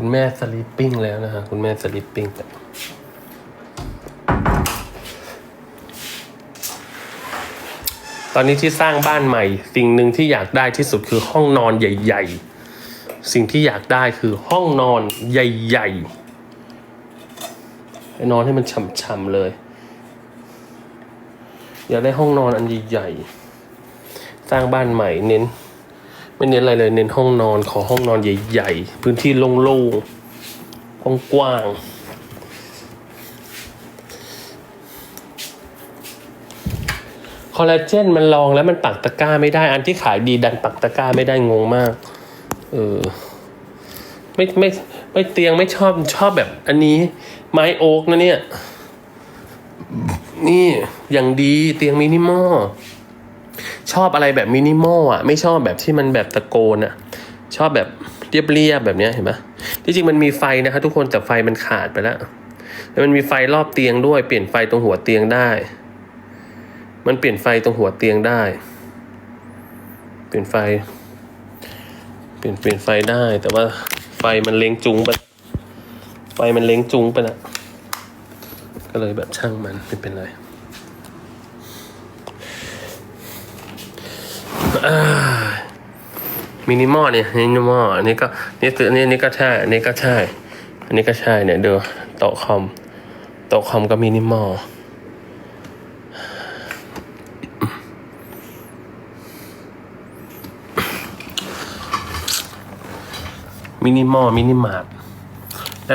คุณแม่สลิปปิ้งแล้วนะฮะ คุณแม่สลิปปิ้งตอนนี้ที่สร้างบ้านใหม่ สิ่งหนึ่งที่อยากได้ที่สุดคือห้องนอนใหญ่ ๆ สิ่งที่อยากได้คือห้องนอนใหญ่ๆไปนอนให้มันฉ่ำๆเลย อยากได้ห้องนอนอันใหญ่ๆสร้างบ้านใหม่เน้น ไม่เน้นอะไรเลยเน้นห้องนอนขอห้องนอนใหญ่ๆ พื้นที่โล่งๆกว้างๆคอลลาเจนมันลองแล้วมันปักตะกร้าไม่ได้ อันที่ขายดีดันปักตะกร้าไม่ได้งงมาก เออ ไม่ไม่ไม่เตียงไม่ชอบชอบแบบ อันนี้ ไม้โอ๊กนะเนี่ย นี่อย่างดีเตียงมินิมอล ชอบอะไรแบบมินิมอลอะ ไม่ชอบแบบที่มันแบบตะโกนอะ ชอบแบบเรียบๆแบบเนี้ยเห็นไหมที่จริงมันมีไฟนะครับทุกคนแต่ไฟมันขาดไปแล้วแล้วมันมีไฟรอบเตียงด้วย เปลี่ยนไฟตรงหัวเตียงได้ มันเปลี่ยนไฟตรงหัวเตียงได้ เปลี่ยนไฟ เปลี่ยนเปลี่ยนไฟได้ แต่ว่าไฟมันเล็งจุงไปไฟมันเล็งจุงไปนะก็เลยแบบช่างมันไม่เป็นไร มินิมอลเนี่ยมินิมอลอันนี้ก็นี่ตัวนี่นี่ก็ใช่อันนี้ก็ใช่ อันนี้ก็ใช่เนี่ยดูโต๊ะคอมโต๊ะคอมก็มินิมอลมินิมอลมินิมาร์ท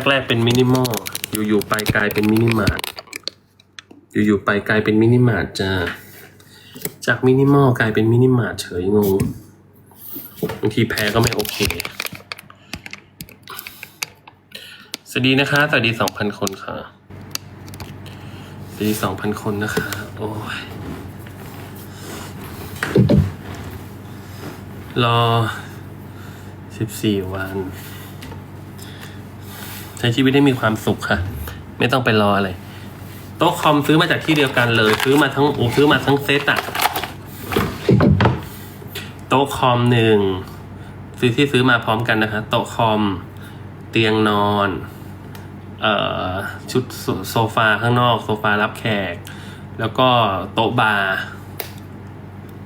แรกๆเป็นมินิมอลอยู่ๆไปกลายเป็นมินิมาร์ทอยู่ๆไปกลายเป็นมินิมาร์ทจ้า จากมินิมอลกลายเป็นมินิมาร์ทเฉยงงบางทีแพ้ก็ไม่โอเค สวัสดีนะคะ สวัสดีสองพันคนค่ะ สวัสดีสองพันคนนะคะ โอ้ย รอสิบสี่วัน ใช้ชีวิตให้มีความสุขค่ะ ไม่ต้องไปรออะไร โต๊ะคอมซื้อมาจากที่เดียวกันเลย ซื้อมาทั้งโอ้ซื้อมาทั้งเซตอะ โต๊ะคอมหนึ่งซื้อที่ซื้อมาพร้อมกันนะคะ โต๊ะคอม เตียงนอนเอ่อชุดโซโซฟาข้างนอก โซฟารับแขก แล้วก็โต๊ะบาร์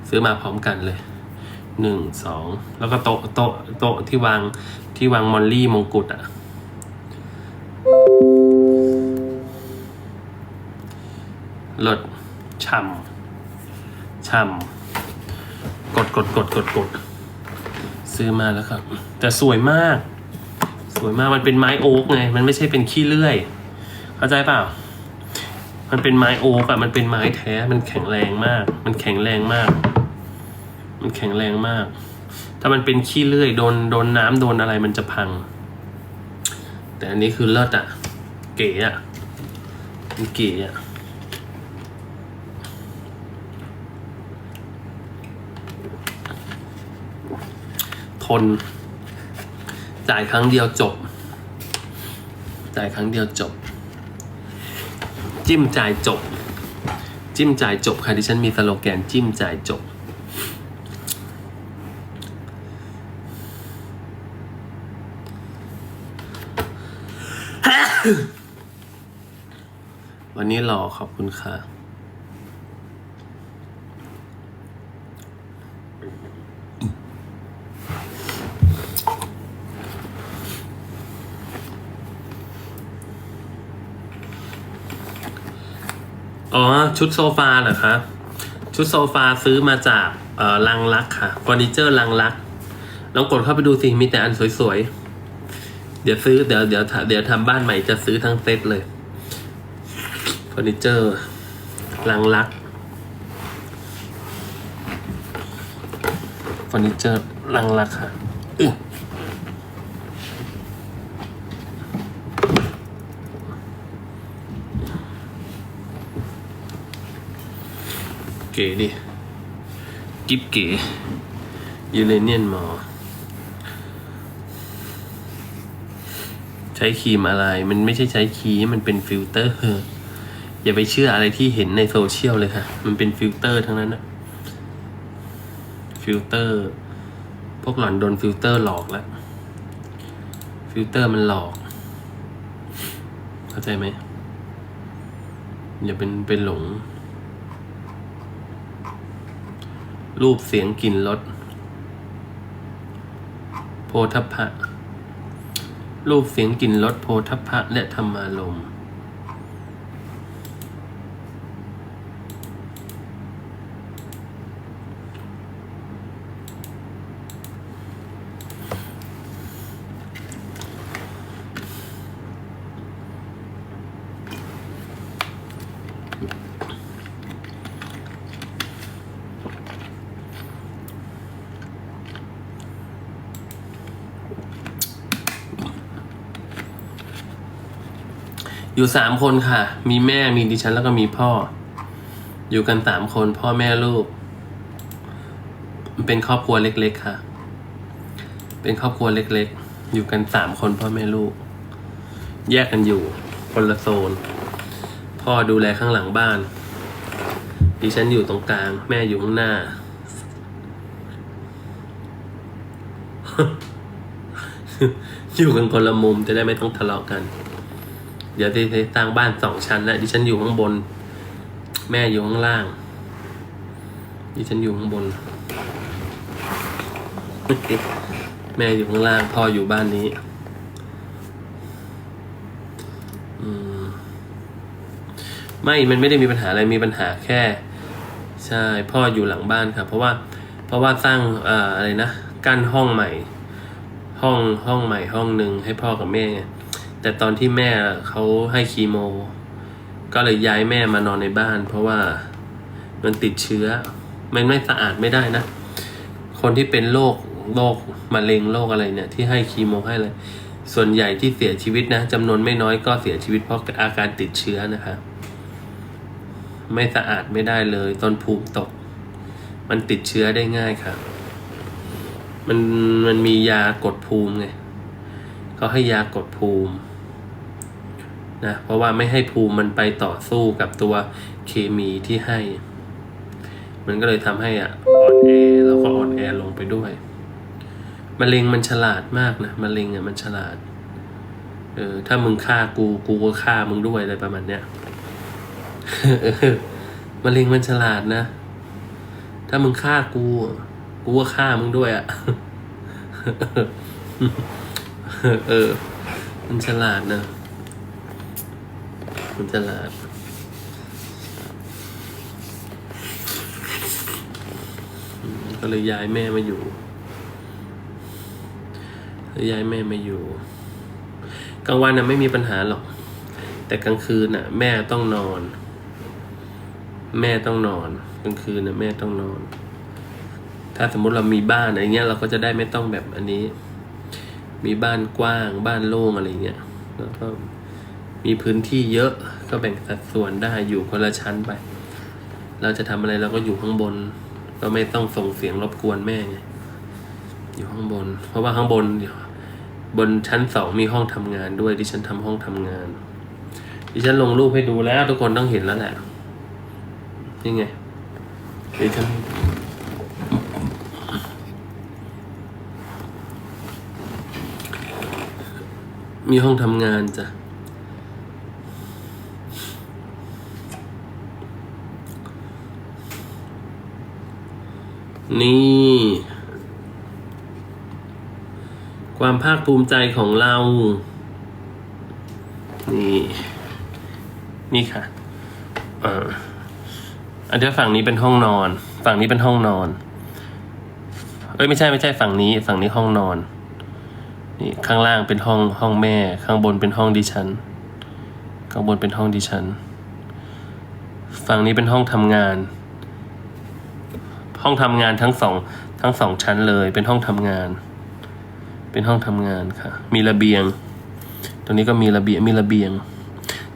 ซื้อมาพร้อมกันเลยหนึ่งสองแล้วก็โต๊ะโต๊ะโต๊ะที่วางที่วางมอลลี่มงกุฎอะรถช่ำช่ำ กดกดกดกดกดซื้อมาแล้วครับ แต่สวยมาก สวยมากมันเป็นไม้โอ๊กไง มันไม่ใช่เป็นขี้เลื่อย เข้าใจเปล่า มันเป็นไม้โอ๊กอะมันเป็นไม้แท้ มันแข็งแรงมาก มันแข็งแรงมาก มันแข็งแรงมาก ถ้ามันเป็นขี้เลื่อยโดนโดนน้ำโดนอะไรมันจะพัง แต่อันนี้คือเลิศอะเก๋อะมันเก๋อะ ทน จ่ายครั้งเดียวจบ จ่ายครั้งเดียวจบ จิ้มจ่ายจบ จิ้มจ่ายจบค่ะดิฉันมีสโลแกนจิ้มจ่ายจบวันนี้รอขอบคุณค่ะ ชุดโซฟาเหรอคะ ชุดโซฟาซื้อมาจากลังลักค่ะเฟอร์นิเจอร์ลังลักลองกดเข้าไปดูสิมีแต่อันสวยๆ เดี๋ยวซื้อเดี๋ยวเดี๋ยวเดี๋ยวทำบ้านใหม่จะซื้อทั้งเซตเลยเฟอร์นิเจอร์ลังลักเฟอร์นิเจอร์ลังลักค่ะ เก๋ดิ กิฟเก๋ยูเรเนียนมอ ใช้ครีมอะไร มันไม่ใช่ใช้ครีม มันเป็นฟิลเตอร์ อย่าไปเชื่ออะไรที่เห็นในโซเชียลเลยค่ะ มันเป็นฟิลเตอร์ทั้งนั้นนะฟิลเตอร์ พวกหล่อนโดนฟิลเตอร์หลอกแล้ว ฟิฟิลเตอร์มันหลอก เข้าใจไหมอย่าเป็นเป็นหลง รูปเสียงกลิ่นรสโพธพะ รูปเสียงกลิ่นรสโพธพะและธรรมารมณ์ อยู่สามคนค่ะ มีแม่มีดิฉันแล้วก็มีพ่อ อยู่กันสามคนพ่อแม่ลูกมันเป็นครอบครัวเล็ก ๆ ค่ะ เป็นครอบครัวเล็ก ๆ อยู่กันสามคนพ่อแม่ลูก แยกกันอยู่ คนละโซน พ่อดูแลข้างหลังบ้าน ดิฉันอยู่ตรงกลาง แม่อยู่ข้างหน้า อยู่กันคนละมุมจะได้ไม่ต้องทะเลาะกัน เดี๋ยวจะสร้างบ้านสองชั้นแล้วดิฉันอยู่ข้างบน แม่อยู่ข้างล่าง ดิฉันอยู่ข้างบน แม่อยู่ข้างล่าง พ่ออยู่บ้านนี้อมไม่ มันไม่ได้มีปัญหาอะไร มีปัญหาแค่ ใช่ พ่ออยู่หลังบ้านครับ เพราะว่า เพราะว่าสร้างออะไรนะ กั้นห้องใหม่ ห้อง ห้องใหม่ ห้องหนึ่งให้พ่อกับแม่ แต่ตอนที่แม่เขาให้คีโม ก็เลยย้ายแม่มานอนในบ้าน เพราะว่ามันติดเชื้อ มันไม่สะอาดไม่ได้นะ คนที่เป็นโรคโรคมะเร็งโรคอะไรเนี่ย ที่ให้คีโมให้เลยส่วนใหญ่ที่เสียชีวิตนะจำนวนไม่น้อยก็เสียชีวิตเพราะอาการติดเชื้อนะคะ ไม่สะอาดไม่ได้เลยตอนภูมิตก มันติดเชื้อได้ง่ายค่ะ มันมันมียากดภูมิไงเขาให้ยากดภูมิ นะเพราะว่าไม่ให้ภูมิมันไปต่อสู้กับตัวเคมีที่ให้ มันก็เลยทำให้อะอ่อนแอแล้วก็อ่อนแอลงไปด้วยมะเร็งมันฉลาดมากนะมะเร็งอะมันฉลาดเออถ้ามึงฆ่ากูกูก็ฆ่ามึงด้วยอะไรประมาณเนี้ยเออมะเร็งมันฉลาดนะ ถ้ามึงฆ่ากู กูก็ฆ่ามึงด้วยอะ เออ มันฉลาดนะ มันฉลาดก็เลยย้ายแม่มาอยู่เลยย้ายแม่มาอยู่ กลางวันน่ะไม่มีปัญหาหรอก แต่กลางคืนน่ะ แม่ต้องนอน แม่ต้องนอน กลางคืนน่ะแม่ต้องนอน ถ้าสมมติเรามีบ้านอะไรเงี้ยเราก็จะได้ไม่ต้องแบบอันนี้ มีบ้านกว้างบ้านโล่งอะไรเงี้ยแล้วก็ มีพื้นที่เยอะก็แบ่งสัดส่วนได้อยู่คนละชั้นไป เราจะทำอะไรเราก็อยู่ข้างบน ก็ไม่ต้องส่งเสียงรบกวนแม่ไงอยู่ข้างบน เพราะว่าข้างบนบนชั้นสองมีห้องทำงานด้วยที่ฉันทำห้องทำงาน ดิฉันลงรูปให้ดูแล้ว ทุกคนต้องเห็นแล้วแหละนี่ไงดิฉันมีห้องทำงานจ้ะ นี่ ความภาคภูมิใจของเรา นี่ นี่ค่ะอ่ออันเดียฝั่งนี้เป็นห้องนอน ฝั่งนี้เป็นห้องนอน เอ้ยไม่ใช่ไม่ใช่ฝั่งนี้ ฝั่งนี้ห้องนอน นี่ข้างล่างเป็นห้องห้องแม่ ข้างบนเป็นห้องดิฉัน ข้างบนเป็นห้องดิฉัน ฝั่งนี้เป็นห้องทำงาน ห้องทำงานทั้งสองทั้งสองชั้นเลย เป็นห้องทำงาน เป็นห้องทำงานค่ะ มีระเบียง ตรงนี้ก็มีระเบียงมีระเบียง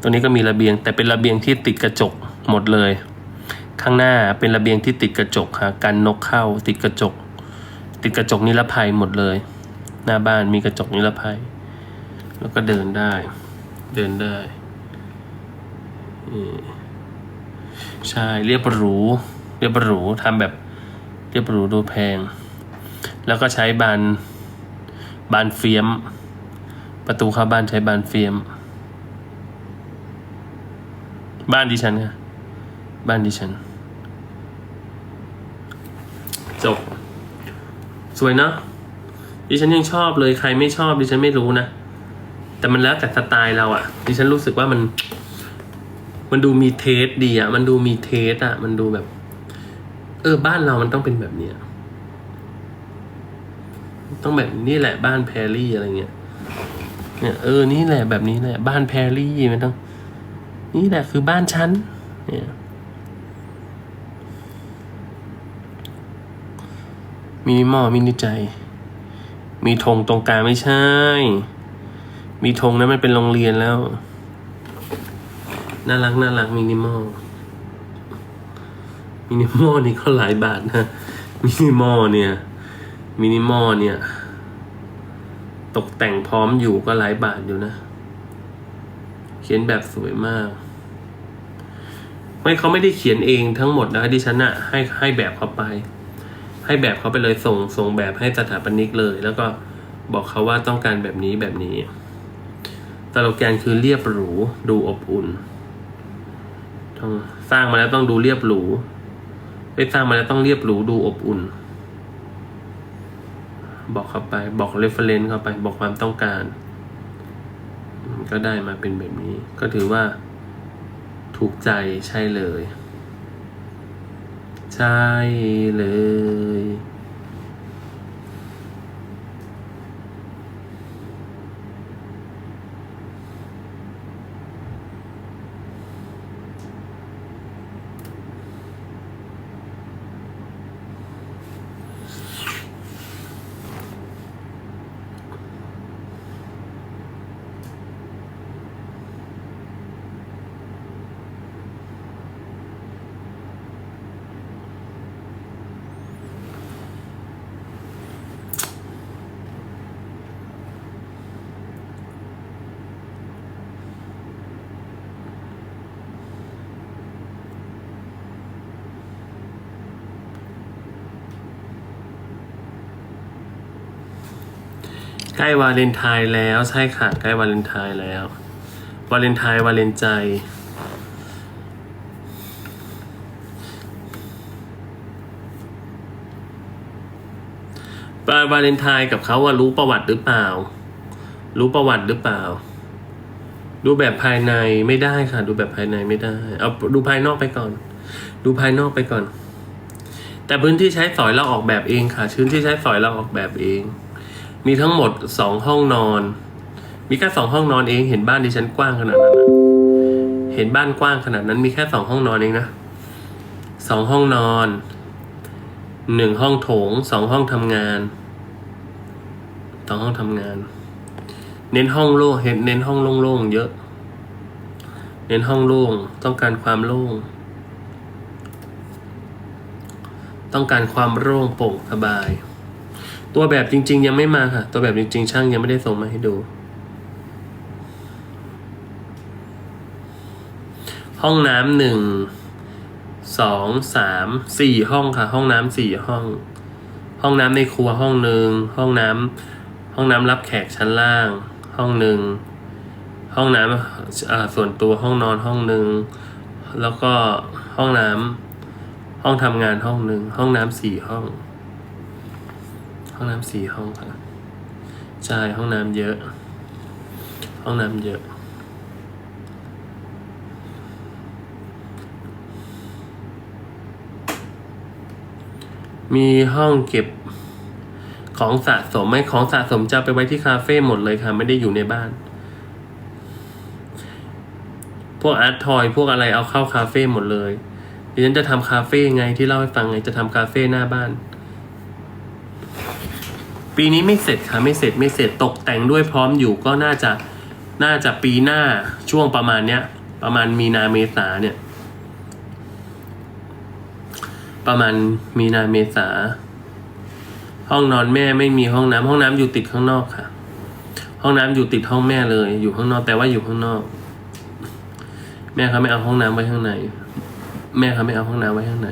ตรงนี้ก็มีระเบียง แต่เป็นระเบียงที่ติดกระจกหมดเลย ข้างหน้าเป็นระเบียงที่ติดกระจกค่ะกันนกเข้าติดกระจก ติดกระจกนิรภัยหมดเลย หน้าบ้านมีกระจกนิรภัย แล้วก็เดินได้ เดินได้ใช่เรียบหรูเรียบหรูทำแบบ เรียบหรูดูแพง แล้วก็ใช้บานบานเฟียม ประตูเข้าบ้านใช้บานเฟียม บ้านดิฉันค่ะบ้านดิฉัน จบ สวยเนาะดิฉันยังชอบเลยใครไม่ชอบดิฉันไม่รู้นะ แต่มันแล้วแต่สไตล์เราอะดิฉันรู้สึกว่ามัน มันดูมีเทสดีอะมันดูมีเทสอะมันดูแบบ เออบ้านเรามันต้องเป็นแบบเนี้ยต้องแบบนี้แหละบ้านแพรรี่อะไรเงี้ยเนี่ยเออนี่แหละแบบนี้แหละ บ้านแพรรี่มันต้อง นี่แหละคือบ้านฉันเนี่ยมินิมอลมินิใจ มีธงตรงกลางไม่ใช่ มีธงนั้นมันเป็นโรงเรียนแล้ว น่ารักน่ารักมินิมอล มินิมอลนี่ก็หลายบาทนะมินิมอลเนี่ยมินิมอลเนี่ย ตกแต่งพร้อมอยู่ก็หลายบาทอยู่นะ เขียนแบบสวยมาก ไม่เขาไม่ได้เขียนเองทั้งหมดนะดิฉันอะให้ให้แบบเขาไป ให้แบบเขาไปเลยส่งส่งแบบให้สถาปนิกเลย แล้วก็บอกเขาว่าต้องการแบบนี้แบบนี้สโลแกนคือเรียบหรูดูอบอุ่นต้องสร้างมาแล้วต้องดูเรียบหรู ไม่สร้างมาแล้วต้องเรียบหรูดูอบอุ่น บอกเข้าไปบอกเรฟเฟรนซ์เข้าไปบอกความต้องการ ก็ได้มาเป็นแบบนี้ ก็ถือว่า ถูกใจใช่เลย ใช่เลย ใกล้วาเลนไทน์แล้วใช่ค่ะ ใกล้วาเลนไทน์แล้ว วาเลนไทน์วาเลนใจวาวาเลนไทน์กับเขาว่ารู้ประวัติหรือเปล่า รู้ประวัติหรือเปล่า ดูแบบภายในไม่ได้ค่ะ ดูแบบภายในไม่ได้ เอาดูภายนอกไปก่อน ดูภายนอกไปก่อน แต่พื้นที่ใช้สอยเราออกแบบเองค่ะพื้นที่ใช้สอยเราออกแบบเอง มีทั้งหมดสองห้องนอน มีแค่สองห้องนอนเองเห็นบ้านดิฉันกว้างขนาดนั้นนะเห็นบ้านกว้างขนาดนั้นมีแค่สองห้องนอนเองนะสองห้องนอนหนึ่งห้องโถงสองห้องทำงานสองห้องทำงาน เน้นห้องโล่งเห็นเน้นห้องโล่งๆเยอะ เน้นห้องโล่งต้องการความโล่งต้องการความโล่งโปร่งสบาย ตัวแบบจริง ๆ ยังไม่มาค่ะ ตัวแบบจริง ๆ ช่างยังไม่ได้ส่งมาให้ดู ห้องน้ำหนึ่งสองสามสี่ห้องค่ะ ห้องน้ำสี่ห้อง ห้องน้ำในครัวห้องหนึ่งห้องน้ำห้องน้ำรับแขกชั้นล่าง ห้องหนึ่งห้องน้ำอ่าส่วนตัวห้องนอนห้องหนึ่งแล้วก็ห้องน้ำห้องทำงานห้องหนึ่งห้องน้ำสี่ห้อง ห้องน้ำสี่ห้องค่ะใช่ห้องน้ำเยอะ ห้องน้ำเยอะมีห้องเก็บของสะสมไม่ของสะสมจะไปไว้ที่คาเฟ่หมดเลยค่ะ ไม่ได้อยู่ในบ้าน พวกอาร์ตทอยพวกอะไรเอาเข้าคาเฟ่หมดเลยดิฉันจะทำคาเฟ่ไงที่เล่าให้ฟังไงจะทำคาเฟ่หน้าบ้าน ปีนี้ไม่เสร็จค่ะไม่เสร็จไม่เสร็จตกแต่งด้วยพร้อมอยู่ก็น่าจะน่าจะปีหน้าช่วงประมาณเนี้ย ประมาณมีนาเมษาเนี่ย ประมาณมีนาเมษา ห้องนอนแม่ไม่มีห้องน้ำห้องน้ำอยู่ติดข้างนอกค่ะ ห้องน้ำอยู่ติดห้องแม่เลย อยู่ข้างนอกแต่ว่าอยู่ข้างนอก แม่เขาไม่เอาห้องน้ำไว้ข้างใน แม่เขาไม่เอาห้องน้ำไว้ข้างใน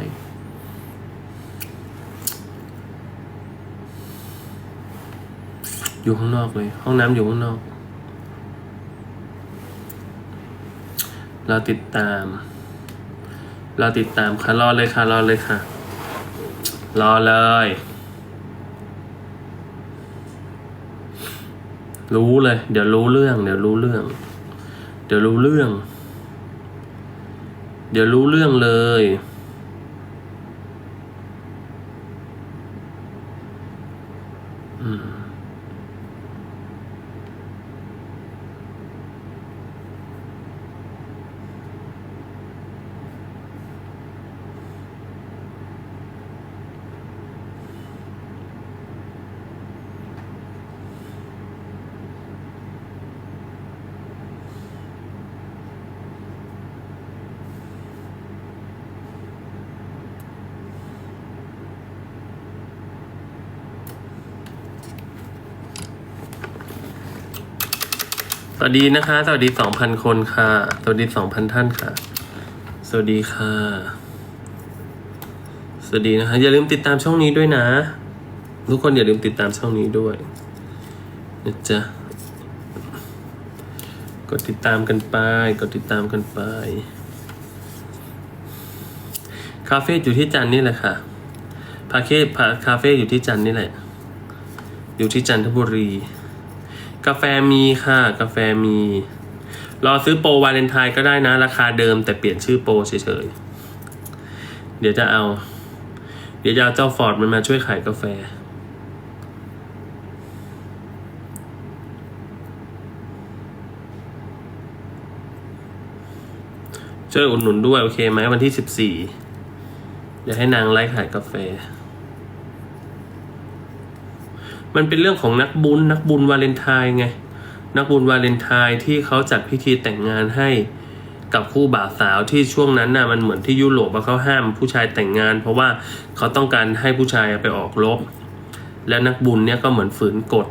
อยู่ข้างนอกเลย ห้องน้ำอยู่ข้างนอก เราติดตาม เราติดตามค่ะรอเลยค่ะรอเลยค่ะ รอเลย รู้เลย เดี๋ยวรู้เรื่อง เดี๋ยวรู้เรื่อง เดี๋ยวรู้เรื่อง เดี๋ยวรู้เรื่องเลย วัสดีนะคะ สวัสดีสองพันคนค่ะ สวัสดีสองพันท่านค่ะ สวัสดีค่ะ สวัสดีนะคะ อย่าลืมติดตามช่องนี้ด้วยนะ ทุกคนอย่าลืมติดตามช่องนี้ด้วยนะจ๊ะกดติดตามกันไปกดติดตามกันไป คาเฟ่อยู่ที่จันนี่แหละค่ะพาเคพาคาเฟ่อยู่ที่จันนี่แหละ อยู่ที่จันทบุรี กาแฟมีค่ะ กาแฟมี รอซื้อโปรวาเลนไทน์ก็ได้นะ ราคาเดิมแต่เปลี่ยนชื่อโปรเฉยๆ เดี๋ยวจะเอา เดี๋ยวจะเอาเจ้าฟอร์ดมันมาช่วยขายกาแฟ ช่วยอุดหนุนด้วย โอเคไหมวันที่สิบสี่เดี๋ยวให้นางไลฟ์ขายกาแฟ มันเป็นเรื่องของนักบุญนักบุญวาเลนไทน์ไง นักบุญวาเลนไทน์ที่เขาจัดพิธีแต่งงานให้กับคู่บ่าวสาวที่ช่วงนั้นน่ะมันเหมือนที่ยุโรปเขาห้ามผู้ชายแต่งงาน เพราะว่าเขาต้องการให้ผู้ชายไปออกรบ และนักบุญเนี่ยก็เหมือนฝืนกฎ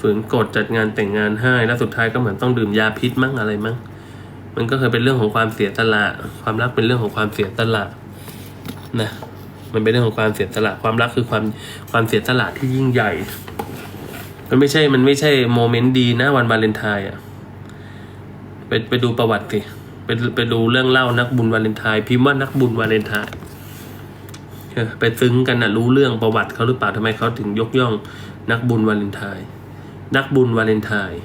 ฝืนกฎจัดงานแต่งงานให้ แล้วสุดท้ายก็เหมือนต้องดื่มยาพิษมั้งอะไรมั้งมันก็เคยเป็นเรื่องของความเสียสละ ความรักเป็นเรื่องของความเสียสละนะ มันเป็นเรื่องของความเสียสละความรักคือความความเสียสละที่ยิ่งใหญ่ มันไม่ใช่ มันไม่ใช่โมเมนต์ดีนะวันวาเลนไทน์อะไปไปดูประวัติสิไปไปดูเรื่องเล่านักบุญวาเลนไทน์พิมพ์ว่านักบุญวาเลนไทน์เออไปซึ้งกันนะรู้เรื่องประวัติเขาหรือเปล่าทำไมเขาถึงยกย่องนักบุญวาเลนไทน์นักบุญวาเลนไทน์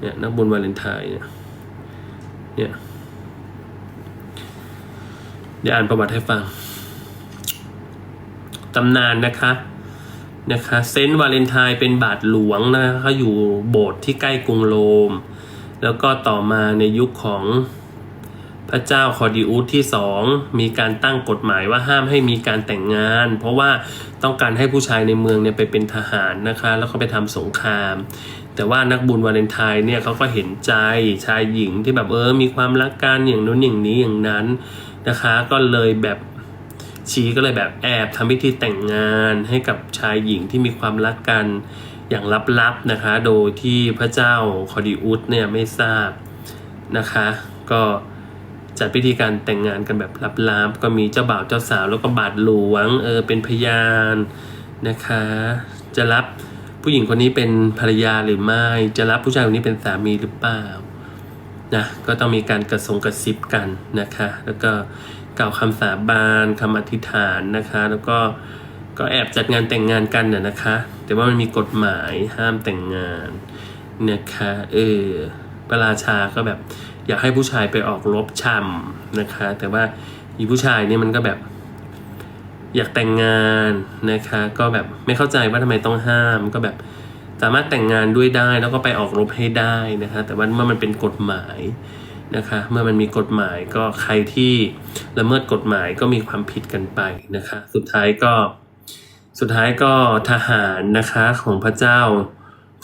เนี่ยนักบุญวาเลนไทน์เนี่ยเนี่ย เดี๋ยวอ่านประวัติให้ฟัง ตำนานนะคะนะคะเซนต์วาเลนไทน์เป็นบาทหลวงนะคะเขาอยู่โบสถ์ที่ใกล้กรุงโรม แล้วก็ต่อมาในยุคของพระเจ้าคอร์ดิอุสที่สองมีการตั้งกฎหมายว่าห้ามให้มีการแต่งงาน เพราะว่าต้องการให้ผู้ชายในเมืองเนี่ยไปเป็นทหารนะคะ แล้วก็ไปทำสงคราม แต่ว่านักบุญวาเลนไทน์เนี่ยเขาก็เห็นใจชายหญิงที่แบบเออมีความรักกันอย่างนู้นอย่างนี้อย่างนั้น นะคะ ก็เลยแบบชีก็เลยแบบแอบทำพิธีแต่งงานให้กับชายหญิงที่มีความรักกันอย่างลับๆนะคะ โดยที่พระเจ้าคอดิอุสเนี่ยไม่ทราบนะคะ ก็จัดพิธีการแต่งงานกันแบบลับๆ ก็มีเจ้าบ่าวเจ้าสาวแล้วก็บาทหลวงเออเป็นพยานนะคะ จะรับผู้หญิงคนนี้เป็นภรรยาหรือไม่ จะรับผู้ชายคนนี้เป็นสามีหรือเปล่า นะก็ต้องมีการกระสงกระซิบกันนะคะ แล้วก็กล่าวคำสาบานคำอธิษฐานนะคะ แล้วก็ก็แอบจัดงานแต่งงานกันน่ะนะคะ แต่ว่ามันมีกฎหมายห้ามแต่งงานนะคะเออพระราชาก็แบบอยากให้ผู้ชายไปออกรบช่ำนะคะ แต่ว่าอีผู้ชายเนี่ยมันก็แบบ อยากแต่งงานนะคะ ก็แบบไม่เข้าใจว่าทำไมต้องห้ามก็แบบ สามารถแต่งงานด้วยได้แล้วก็ไปออกรบให้ได้นะคะแต่ว่าเมื่อมันเป็นกฎหมายนะคะเมื่อมันมีกฎหมายก็ใครที่ละเมิดกฎหมายก็มีความผิดกันไปนะคะสุดท้ายก็สุดท้ายก็ทหารนะคะของพระเจ้า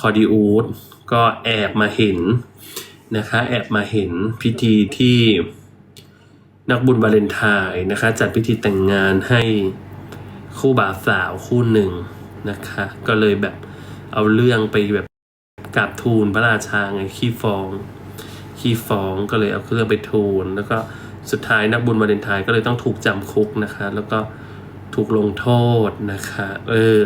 คอร์ดิอูสก็แอบมาเห็นนะคะแอบมาเห็นพิธีที่นักบุญวาเลนไทน์นะคะจัดพิธีแต่งงานให้คู่บ่าวสาวคู่หนึ่งนะคะก็เลยแบบ เอาเรื่องไปแบบกราบทูลพระราชาไงขี้ฟ้อง ขี้ฟ้องก็เลยเอาเครื่องไปทูล แล้วก็สุดท้ายนักบุญวาเลนไทน์ก็เลยต้องถูกจำคุกนะคะ แล้วก็ถูกลงโทษนะคะ เออ